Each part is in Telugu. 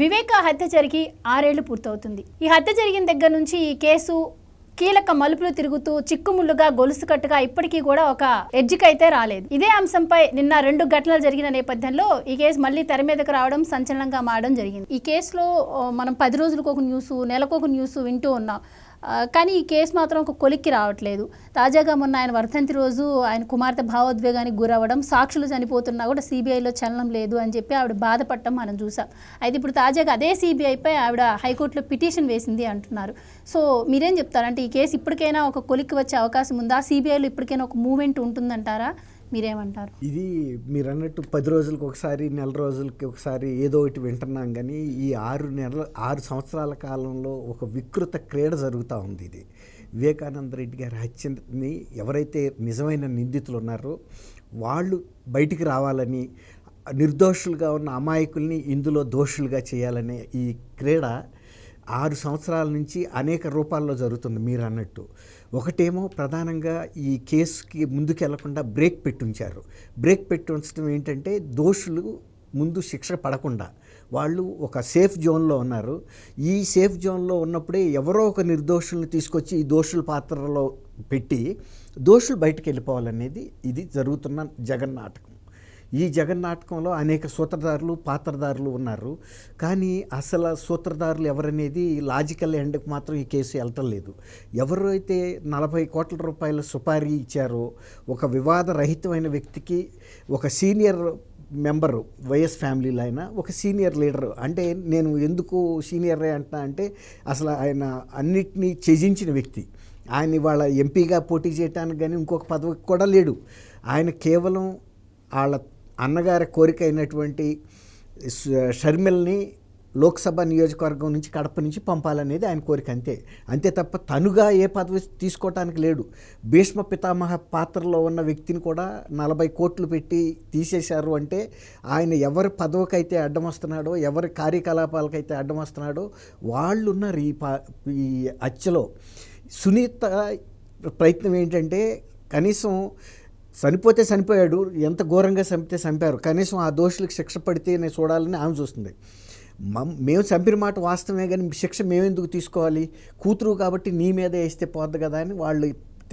వివేక హత్య జరిగి ఆరేళ్ళు పూర్తవుతుంది. ఈ హత్య జరిగిన దగ్గర నుంచి ఈ కేసు కీలక మలుపులు తిరుగుతూ చిక్కుముళ్ళుగా గొలుసు కట్టుగా ఇప్పటికీ కూడా ఒక ఎడ్జికైతే అయితే రాలేదు. ఇదే అంశంపై నిన్న రెండు ఘటనలు జరిగిన నేపథ్యంలో ఈ కేసు మళ్ళీ తెర మీదకు రావడం సంచలనంగా మారడం జరిగింది. ఈ కేసులో మనం పది రోజులకు ఒక న్యూస్ నెలకు ఒక న్యూస్ వింటూ ఉన్నాం. కానీ ఈ కేసు మాత్రం ఒక కొలిక్కి రావట్లేదు. తాజాగా మొన్న ఆయన వర్ధంతి రోజు ఆయన కుమార్తె భావోద్వేగానికి గురవ్వడం సాక్షులు చనిపోతున్నా కూడా సిబిఐలో చలనం లేదు అని చెప్పి ఆవిడ బాధపడటం మనం చూసాం. అయితే ఇప్పుడు తాజాగా అదే సిబిఐపై ఆవిడ హైకోర్టులో పిటిషన్ వేసింది అంటున్నారు. సో మీరేం చెప్తారంటే ఈ కేసు ఇప్పటికైనా ఒక కొలిక్కి వచ్చే అవకాశం ఉందా? సిబిఐలో ఇప్పటికైనా ఒక మూమెంట్ ఉంటుందంటారా? మీరేమంటారు? ఇది మీరు అన్నట్టు పది రోజులకు ఒకసారి నెల రోజులకి ఒకసారి ఏదో ఒకటి వింటున్నాం కానీ ఈ ఆరు నెలల ఆరు సంవత్సరాల కాలంలో ఒక వికృత క్రీడ జరుగుతూ ఉంది ఇది. వివేకానంద రెడ్డి గారి హత్యని ఎవరైతే నిజమైన నిందితులు ఉన్నారో వాళ్ళు బయటికి రావాలని నిర్దోషులుగా ఉన్న అమాయకుల్ని ఇందులో దోషులుగా చేయాలనే ఈ క్రీడ ఆరు సంవత్సరాల నుంచి అనేక రూపాల్లో జరుగుతుంది మీరు అన్నట్టు ఒకటేమో ప్రధానంగా ఈ కేసుకి ముందుకెళ్ళకుండా బ్రేక్ పెట్టి ఉంచారు బ్రేక్ పెట్టి ఉంచడం ఏంటంటే దోషులు ముందు శిక్ష పడకుండా వాళ్ళు ఒక సేఫ్ జోన్లో ఉన్నారు. ఈ సేఫ్ జోన్లో ఉన్నప్పుడే ఎవరో ఒక నిర్దోషుల్ని తీసుకొచ్చి ఈ దోషుల పాత్రలో పెట్టి దోషులు బయటకు వెళ్ళిపోవాలనేది ఇది జరుగుతున్న జగన్ నాటకం ఈ జగన్నాటకంలో అనేక సూత్రధారులు పాత్రధారులు ఉన్నారు. కానీ అసలు సూత్రధారులు ఎవరనేది లాజికల్ ఎండ్కి మాత్రం ఈ కేసు వెళ్ళటం లేదు. ఎవరైతే నలభై కోట్ల రూపాయల సుపారీ ఇచ్చారో ఒక వివాదరహితమైన వ్యక్తికి ఒక సీనియర్ మెంబరు వైఎస్ ఫ్యామిలీలో ఆయన ఒక సీనియర్ లీడర్ అంటే నేను ఎందుకు సీనియర్ అంటున్నా అంటే అసలు ఆయన అన్నిటినీ త్యజించిన వ్యక్తి. ఆయన ఇవాళ ఎంపీగా పోటీ చేయడానికి కానీ ఇంకొక పదవికి కూడా లేడు. ఆయన కేవలం వాళ్ళ అన్నగారి కోరిక అయినటువంటి షర్మిల్ని లోక్సభ నియోజకవర్గం నుంచి కడప నుంచి పంపాలనేది ఆయన కోరిక అంతే. అంతే తప్ప తనుగా ఏ పదవి తీసుకోవటానికి లేడు. భీష్మ పితామహ పాత్రలో ఉన్న వ్యక్తిని కూడా నలభై కోట్లు పెట్టి తీసేశారు అంటే ఆయన ఎవరి పదవికైతే అడ్డం వస్తున్నాడో ఎవరి కార్యకలాపాలకైతే అడ్డం వస్తున్నాడో వాళ్ళు ఉన్నారు ఈ పా ఈ అచ్చలో సునీత ప్రయత్నం ఏంటంటే కనీసం చనిపోతే చనిపోయాడు ఎంత ఘోరంగా చంపితే చంపారు. కనీసం ఆ దోషులకు శిక్ష పడితే నేను చూడాలని ఆమె చూస్తుంది. మమ్- మేము చంపిన మాట వాస్తవమే కానీ శిక్ష మేమెందుకు తీసుకోవాలి? కూతురు కాబట్టి నీ మీద వేస్తే పోద్ది కదా అని వాళ్ళు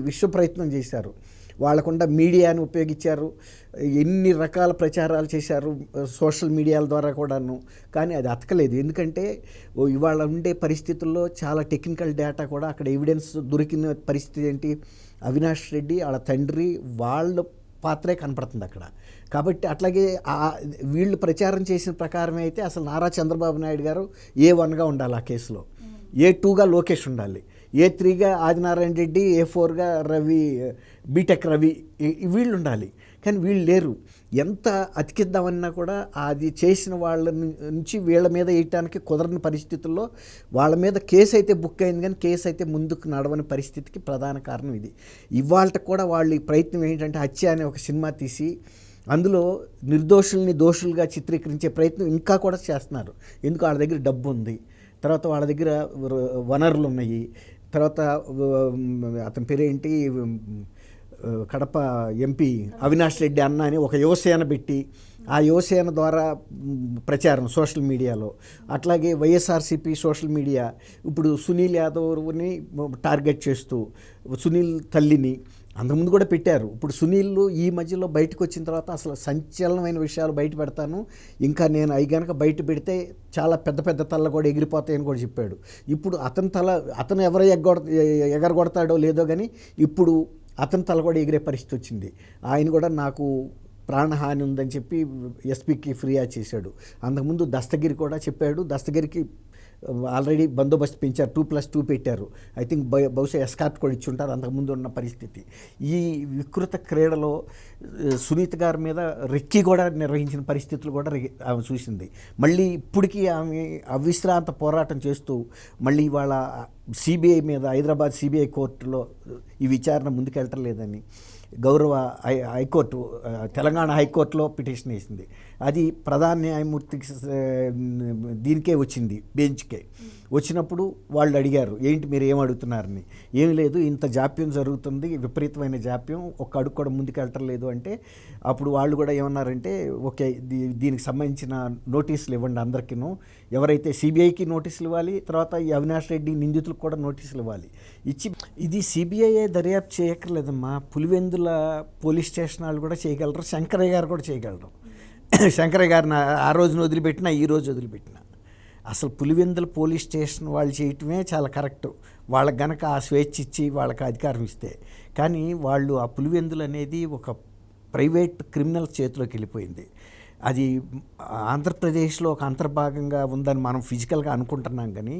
విశ్వ ప్రయత్నం చేశారు. వాళ్ళకుండా మీడియాని ఉపయోగించారు. ఎన్ని రకాల ప్రచారాలు చేశారు సోషల్ మీడియాల ద్వారా కూడాను. కానీ అది అతకలేదు. ఎందుకంటే ఇవాళ ఉండే పరిస్థితుల్లో చాలా టెక్నికల్ డేటా కూడా అక్కడ ఎవిడెన్స్ దొరికిన పరిస్థితి ఏంటి? అవినాష్ రెడ్డి వాళ్ళ తండ్రి వాళ్ళ పాత్రే కనపడుతుంది అక్కడ. కాబట్టి అట్లాగే ఆ వీళ్ళు ప్రచారం చేసిన ప్రకారమే అయితే అసలు నారా చంద్రబాబు నాయుడు గారు ఏ వన్గా ఉండాలి ఆ కేసులో? ఏ టూగా లోకేష్ ఉండాలి? ఏ త్రీగా ఆదినారాయణ రెడ్డి ఏ ఫోర్గా రవి బీటెక్ రవి వీళ్ళు ఉండాలి. కానీ వీళ్ళు లేరు. ఎంత అతికిద్దామన్నా కూడా అది చేసిన వాళ్ళ నుంచి వీళ్ళ మీద వేయటానికి కుదరని పరిస్థితుల్లో వాళ్ళ మీద కేసు అయితే బుక్ అయింది కానీ కేసు అయితే ముందుకు నడవని పరిస్థితికి ప్రధాన కారణం ఇది. ఇవాళ కూడా వాళ్ళు ఈ ప్రయత్నం ఏంటంటే హత్య అనే ఒక సినిమా తీసి అందులో నిర్దోషుల్ని దోషులుగా చిత్రీకరించే ప్రయత్నం ఇంకా కూడా చేస్తున్నారు. ఎందుకు? వాళ్ళ దగ్గర డబ్బు ఉంది. తర్వాత వాళ్ళ దగ్గర వనరులు ఉన్నాయి. తర్వాత అతని పేరేంటి? కడప ఎంపీ అవినాష్ రెడ్డి అన్న అని ఒక యువసేన పెట్టి ఆ యువసేన ద్వారా ప్రచారం సోషల్ మీడియాలో. అట్లాగే వైఎస్ఆర్సీపీ సోషల్ మీడియా ఇప్పుడు సునీల్ యాదవ్ని టార్గెట్ చేస్తూ సునీల్ తల్లిని అంతకుముందు కూడా పెట్టారు. ఇప్పుడు సునీల్ ఈ మధ్యలో బయటకు వచ్చిన తర్వాత అసలు సంచలనమైన విషయాలు బయట పెడతాను. ఇంకా నేను అవి కనుక బయట పెడితే చాలా పెద్ద పెద్ద తల్ల కూడా ఎగిరిపోతాయని కూడా చెప్పాడు. ఇప్పుడు అతని తల అతను ఎవరు ఎగ్గొడ ఎగరగొడతాడో లేదో కానీ ఇప్పుడు అతని తల కూడా ఎగిరే పరిస్థితి వచ్చింది. ఆయన కూడా నాకు ప్రాణహాని ఉందని చెప్పి ఎస్పీకి ఫిర్యాదు చేశాడు. అంతకుముందు దస్తగిరి కూడా చెప్పాడు. దస్తగిరికి ఆల్రెడీ బందోబస్తు పెంచారు టూ ప్లస్ టూ పెట్టారు. ఐ థింక్ బహుశా ఎస్కార్ట్ కూడా ఇచ్చి ఉంటారు అంతకుముందు ఉన్న పరిస్థితి. ఈ వికృత క్రీడలో సునీత గారి మీద రెక్కి కూడా నిర్వహించిన పరిస్థితులు కూడా ఆమె చూసింది. మళ్ళీ ఇప్పటికీ ఆమె అవిశ్రాంత పోరాటం చేస్తూ మళ్ళీ ఇవాళ సిబిఐ మీద హైదరాబాద్ సిబిఐ కోర్టులో ఈ విచారణ ముందుకెళ్ళటలేదని గౌరవ హై హైకోర్టు తెలంగాణ హైకోర్టులో పిటిషన్ వేసింది. అది ప్రధాన న్యాయమూర్తికి దీనికే వచ్చింది బెంచ్కే. వచ్చినప్పుడు వాళ్ళు అడిగారు ఏంటి మీరు ఏం అడుగుతున్నారని? ఏం లేదు ఇంత జాప్యం జరుగుతుంది విపరీతమైన జాప్యం ఒక్క అడుగు కూడా ముందుకు వెళ్ళటం లేదు. అంటే అప్పుడు వాళ్ళు కూడా ఏమన్నారంటే ఓకే దీ- దీనికి సంబంధించిన నోటీసులు ఇవ్వండి అందరికీను. ఎవరైతే సిబిఐకి నోటీసులు ఇవ్వాలి తర్వాత ఈ అవినాష్ రెడ్డి నిందితులకు కూడా నోటీసులు ఇవ్వాలి. ఇచ్చి ఇది సిబిఐ దర్యాప్తు చేయక్కర్లేదమ్మా. పులివెందుల పోలీస్ స్టేషన్ వాళ్ళు కూడా చేయగలరు శంకరయ్య గారు కూడా చేయగలరు. శంకరయ్య గారిని ఆ- రోజున వదిలిపెట్టినా ఈ రోజు వదిలిపెట్టినా. అసలు పులివెందుల పోలీస్ స్టేషన్ వాళ్ళు చేయటమే చాలా కరెక్ట్. వాళ్ళకి గనక ఆ స్వేచ్ఛ ఇచ్చి వాళ్ళకి అధికారం ఇస్తే. కానీ వాళ్ళు ఆ పులివెందులు అనేది ఒక ప్రైవేట్ క్రిమినల్ చేతిలోకి వెళ్ళిపోయింది. అది ఆంధ్రప్రదేశ్లో ఒక అంతర్భాగంగా ఉందని మనం ఫిజికల్గా అనుకుంటున్నాం కానీ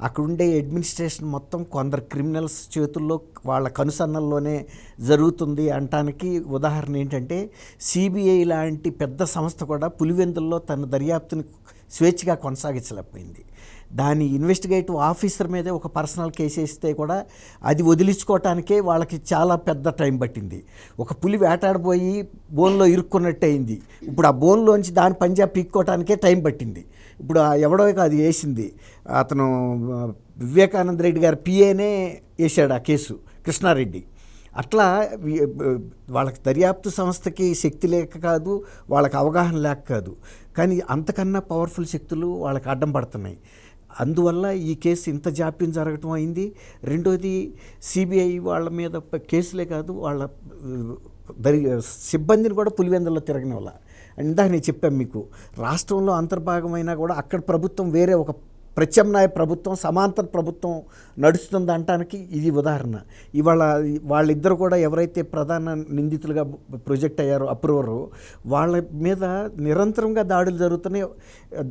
అక్కడ ఉండే అడ్మినిస్ట్రేషన్ మొత్తం కొందరు క్రిమినల్స్ చేతుల్లో వాళ్ళ కనుసన్నల్లోనే జరుగుతుంది అంటానికి ఉదాహరణ ఏంటంటే సిబిఐ లాంటి పెద్ద సంస్థ కూడా పులివెందుల్లో తన దర్యాప్తుని స్వేచ్ఛగా కొనసాగించలేకపోయింది. దాని ఇన్వెస్టిగేటివ్ ఆఫీసర్ మీదే ఒక పర్సనల్ కేసు వేస్తే కూడా అది వదిలించుకోవటానికే వాళ్ళకి చాలా పెద్ద టైం పట్టింది. ఒక పులి వేటాడిపోయి బోన్లో ఇరుక్కున్నట్టు అయింది. ఇప్పుడు ఆ బోన్లోంచి దాని పంజాబ్ పీక్కోవటానికే టైం పట్టింది. ఇప్పుడు ఎవడో అది వేసింది. అతను వివేకానంద రెడ్డి గారి పిఏనే వేసాడు ఆ కేసు కృష్ణారెడ్డి. అట్లా వాళ్ళకి దర్యాప్తు సంస్థకి శక్తి లేక కాదు వాళ్ళకి అవగాహన లేక కాదు. కానీ అంతకన్నా పవర్ఫుల్ శక్తులు వాళ్ళకి అడ్డం పడుతున్నాయి. అందువల్ల ఈ కేసు ఇంత జాప్యం జరగటం అయింది. రెండోది సిబిఐ వాళ్ళ మీద కేసులే కాదు వాళ్ళ దరి సిబ్బందిని కూడా పులివెందుల్లో తిరగని అండ్ ఇందాక నేను చెప్పాను మీకు రాష్ట్రంలో అంతర్భాగమైనా కూడా అక్కడ ప్రభుత్వం వేరే ఒక ప్రత్యామ్నాయ ప్రభుత్వం సమాంతర ప్రభుత్వం నడుస్తుంది అంటానికి ఇది ఉదాహరణ. ఇవాళ వాళ్ళిద్దరు కూడా ఎవరైతే ప్రధాన నిందితులుగా ప్రొజెక్ట్ అయ్యారో అప్రూవరు వాళ్ళ మీద నిరంతరంగా దాడులు జరుగుతున్నాయి.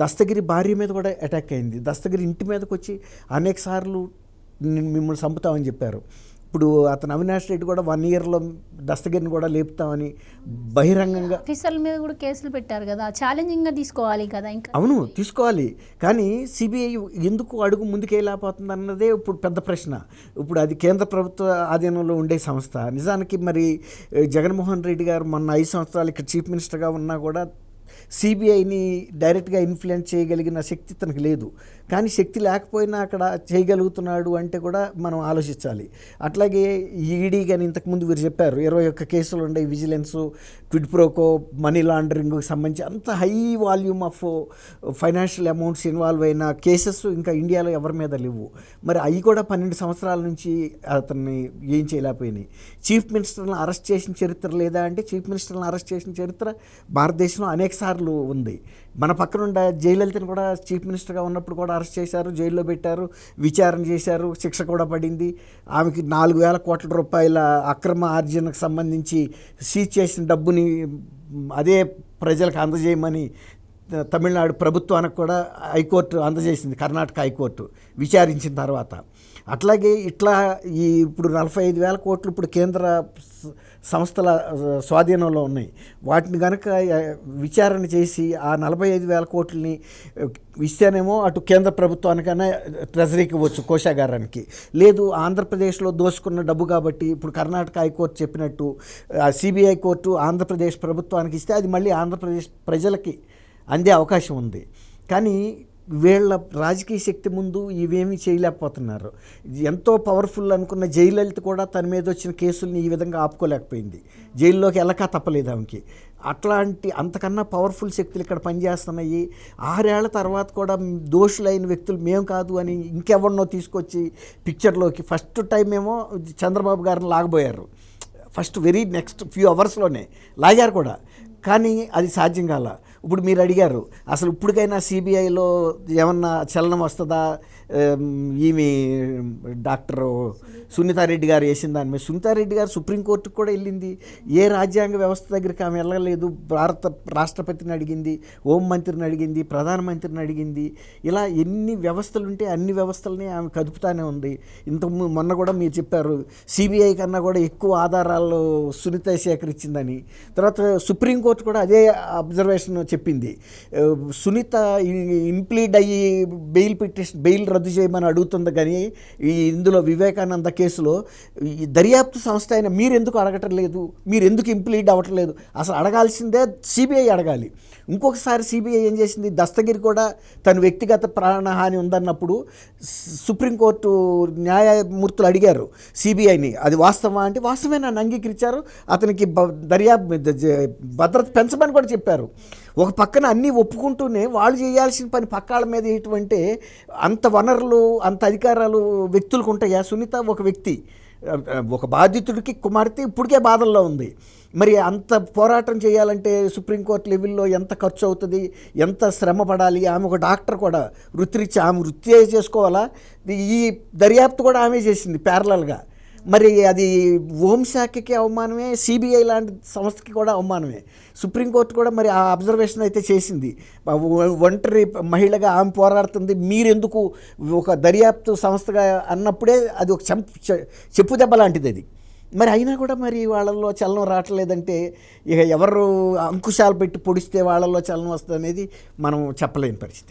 దస్తగిరి భార్య మీద కూడా అటాక్ అయింది. దస్తగిరి ఇంటి మీదకి వచ్చి అనేక సార్లు మిమ్మల్ని చంపుతామని చెప్పారు. ఇప్పుడు అతను అవినాష్ రెడ్డి కూడా వన్ ఇయర్లో దస్తగిరిని కూడా లేపుతామని బహిరంగంగా ఆఫీసర్ల మీద కూడా కేసులు పెట్టారు కదా. ఛాలెంజింగ్గా తీసుకోవాలి కదా ఇంకా. అవును తీసుకోవాలి. కానీ సిబిఐ ఎందుకు అడుగు ముందుకెళ్ళకపోతుంది అన్నదే ఇప్పుడు పెద్ద ప్రశ్న. ఇప్పుడు అది కేంద్ర ప్రభుత్వ ఆధీనంలో ఉండే సంస్థ. నిజానికి మరి జగన్మోహన్ రెడ్డి గారు మొన్న ఐదు సంవత్సరాలు ఇక్కడ చీఫ్ మినిస్టర్గా ఉన్నా కూడా సిబిఐని డైరెక్ట్గా ఇన్ఫ్లుయెన్స్ చేయగలిగిన శక్తి తనకు లేదు. కానీ శక్తి లేకపోయినా అక్కడ చేయగలుగుతున్నాడు అంటే కూడా మనం ఆలోచించాలి. అట్లాగే ఈడీ కానీ ఇంతకుముందు వీరు చెప్పారు ఇరవై ఒక్క కేసులు ఉండే vigilance quid pro quo money లాండరింగ్కి సంబంధించి అంత high volume of financial amounts involve అయిన కేసెస్ ఇంకా ఇండియాలో ఎవరి మీద లేవు. మరి అవి కూడా పన్నెండు సంవత్సరాల నుంచి అతన్ని ఏం చేయలేకపోయినాయి. చీఫ్ మినిస్టర్ని అరెస్ట్ చేసిన చరిత్ర లేదా అంటే చీఫ్ మినిస్టర్ని అరెస్ట్ చేసిన చరిత్ర భారతదేశంలో అనేక సార్లు ఉంది. మన పక్కన ఉండే జయలలితను కూడా చీఫ్ మినిస్టర్గా ఉన్నప్పుడు కూడా అరెస్ట్ చేశారు జైల్లో పెట్టారు విచారణ చేశారు శిక్ష కూడా పడింది. ఆమెకి నాలుగు వేల కోట్ల రూపాయల అక్రమ ఆర్జనకు సంబంధించి సీజ్ చేసిన డబ్బుని అదే ప్రజలకు అందజేయమని తమిళనాడు ప్రభుత్వానికి కూడా హైకోర్టు అందజేసింది కర్ణాటక హైకోర్టు విచారించిన తర్వాత. అట్లాగే ఇట్లా ఈ ఇప్పుడు నలభై ఐదు వేల కోట్లు ఇప్పుడు కేంద్ర సంస్థల స్వాధీనంలో ఉన్నాయి. వాటిని కనుక విచారణ చేసి ఆ నలభై ఐదు వేల కోట్లని ఇస్తేనేమో అటు కేంద్ర ప్రభుత్వానికైనా ట్రెజరీకి ఇవ్వచ్చు కోశాగారానికి. లేదు ఆంధ్రప్రదేశ్లో దోసుకున్న డబ్బు కాబట్టి ఇప్పుడు కర్ణాటక హైకోర్టు చెప్పినట్టు సిబిఐ కోర్టు ఆంధ్రప్రదేశ్ ప్రభుత్వానికి ఇస్తే అది మళ్ళీ ఆంధ్రప్రదేశ్ ప్రజలకి అందే అవకాశం ఉంది. కానీ వీళ్ళ రాజకీయ శక్తి ముందు ఇవేమీ చేయలేకపోతున్నారు. ఎంతో పవర్ఫుల్ అనుకున్న జయలలిత కూడా తన మీద వచ్చిన కేసుల్ని ఈ విధంగా ఆపుకోలేకపోయింది. జైల్లోకి వెళ్ళక తప్పలేదు ఆమెకి. అట్లాంటి అంతకన్నా పవర్ఫుల్ శక్తులు ఇక్కడ పనిచేస్తున్నాయి. ఆరేళ్ళ తర్వాత కూడా దోషులైన వ్యక్తులు మేము కాదు అని ఇంకెవరినో తీసుకొచ్చి పిక్చర్లోకి ఫస్ట్ టైం ఏమో చంద్రబాబు గారిని లాగబోయారు. ఫస్ట్ వెరీ నెక్స్ట్ ఫ్యూ అవర్స్లోనే. లాగారు కూడా. కానీ అది సాధ్యం కాల. ఇప్పుడు మీరు అడిగారు అసలు ఇప్పటికైనా సిబిఐలో ఏమన్నా చలనం వస్తుందా? ఈమె డాక్టర్ సునీతారెడ్డి గారు వేసిన దాని మీద సునీతారెడ్డి గారు సుప్రీంకోర్టుకు కూడా వెళ్ళింది. ఏ రాజ్యాంగ వ్యవస్థ దగ్గరికి ఆమె వెళ్ళలేదు. భారత రాష్ట్రపతిని అడిగింది హోం మంత్రిని అడిగింది ప్రధానమంత్రిని అడిగింది. ఇలా ఎన్ని వ్యవస్థలు ఉంటే అన్ని వ్యవస్థలని ఆమె కదుపుతానే ఉంది. ఇంత మొన్న కూడా మీరు చెప్పారు సిబిఐ కన్నా కూడా ఎక్కువ ఆధారాలు సునీత సేకరించిందని తర్వాత సుప్రీంకోర్టు కూడా అదే అబ్జర్వేషన్ చెప్పింది. సునీత ఇంప్లీడ్ అయ్యి బెయిల్ పిటిషన్ బెయిల్ రద్దు చేయమని అడుగుతుంది కానీ ఈ ఇందులో వివేకానంద కేసులో ఈ దర్యాప్తు సంస్థ అయిన మీరు ఎందుకు అడగటం లేదు మీరు ఎందుకు ఇంప్లీడ్ అవ్వటం లేదు అసలు అడగాల్సిందే సిబిఐ అడగాలి. ఇంకొకసారి సిబిఐ ఏం చేసింది? దస్తగిరి కూడా తన వ్యక్తిగత ప్రాణహాని ఉందన్నప్పుడు సుప్రీంకోర్టు న్యాయమూర్తులు అడిగారు సిబిఐని అది వాస్తవా అంటే వాస్తవమే నన్ను అంగీకరించారు. అతనికి దర్యాప్ దర్యాప్తు ద- భద్రత పెంచమని కూడా చెప్పారు. ఒక పక్కన అన్నీ ఒప్పుకుంటూనే వాళ్ళు చేయాల్సిన పని పక్కాళ్ళ మీద ఏంటంటే అంత వనరులు అంత అధికారాలు వ్యక్తులకు ఉంటాయా? సునీత ఒక వ్యక్తి. ఒక బాధితుడికి కుమార్తె ఇప్పటికే బాధల్లో ఉంది. మరి అంత పోరాటం చేయాలంటే సుప్రీంకోర్టు లెవెల్లో ఎంత ఖర్చు అవుతుంది? ఎంత శ్రమ పడాలి? ఆమె ఒక డాక్టర్ కూడా. వృత్తిరిచ్చి ఆమె వృత్తి చేసుకోవాలా? ఈ దర్యాప్తు కూడా ఆమె చేసింది ప్యారలల్గా. మరి అది హోంశాఖకి అవమానమే సిబిఐ లాంటి సంస్థకి కూడా అవమానమే. సుప్రీంకోర్టు కూడా మరి ఆ అబ్జర్వేషన్ అయితే చేసింది. ఒంటరి మహిళగా ఆమె పోరాడుతుంది మీరెందుకు ఒక దర్యాప్తు సంస్థగా అన్నప్పుడే అది ఒక చెంప్ చె- చెప్పు దెబ్బ లాంటిది అది. మరి అయినా కూడా మరి వాళ్ళల్లో చలనం రావట్లేదంటే ఇక ఎవరు అంకుశాలు పెట్టి పొడిస్తే వాళ్ళల్లో చలనం వస్తుంది అనేది మనం చెప్పలేని పరిస్థితి.